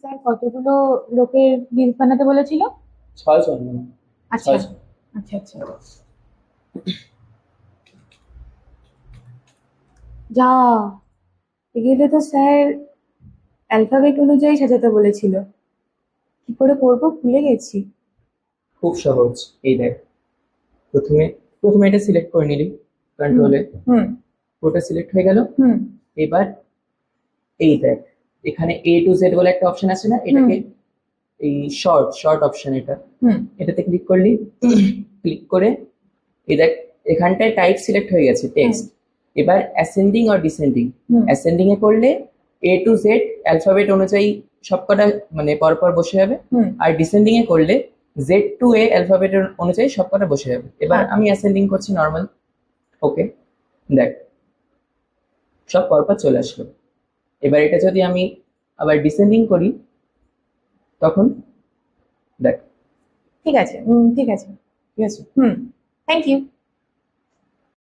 Sir কতগুলো লোকের list বানাতে বলেছিল? ছয় জন মনে আচ্ছা। আচ্ছা আচ্ছা। যা। এগুলো তো স্যার অ্যালফাবেট অনুযায়ী সাজাতে বলেছিল। কি করে করব? ভুলে গেছি। খুব সহজ। এই দেখ। প্রথমে প্রথমে এটা সিলেক্ট করে নিলি। কন্ট্রোলে হুম ওটা সিলেক্ট হয়ে গেল। হুম। এবার এই দেখ। এখানে এ টু জেড বলে একটা অপশন আছে না? এটাকে এই শর্ট শর্ট অপশন এটা। হুম। এটাতে ক্লিক করলি ক্লিক করে এই দেখ এখানটায় টাইপ সিলেক্ট হয়ে গেছে টেক্সট এবার অ্যাসেন্ডিং আর ডিসেন্ডিং অ্যাসেন্ডিং এ করলে এ টু জেড অ্যালফাবেট অনুযায়ী সবকটা মানে পরপর বসে যাবে। আর ডিসেন্ডিং এ করলে জেড টু এ অ্যালফাবেট অনুযায়ী সবকটা বসে যাবে। এবার হ্যাঁ। আমি অ্যাসেন্ডিং করছি নর্মাল ওকে দেখ সব পরপর চলে আসলো। এবার এটা যদি আমি আবার ডিসেন্ডিং করি তখন দেখ। ঠিক আছে হুম ঠিক আছে। ঠিক আছে? হুম থ্যাংক ইউ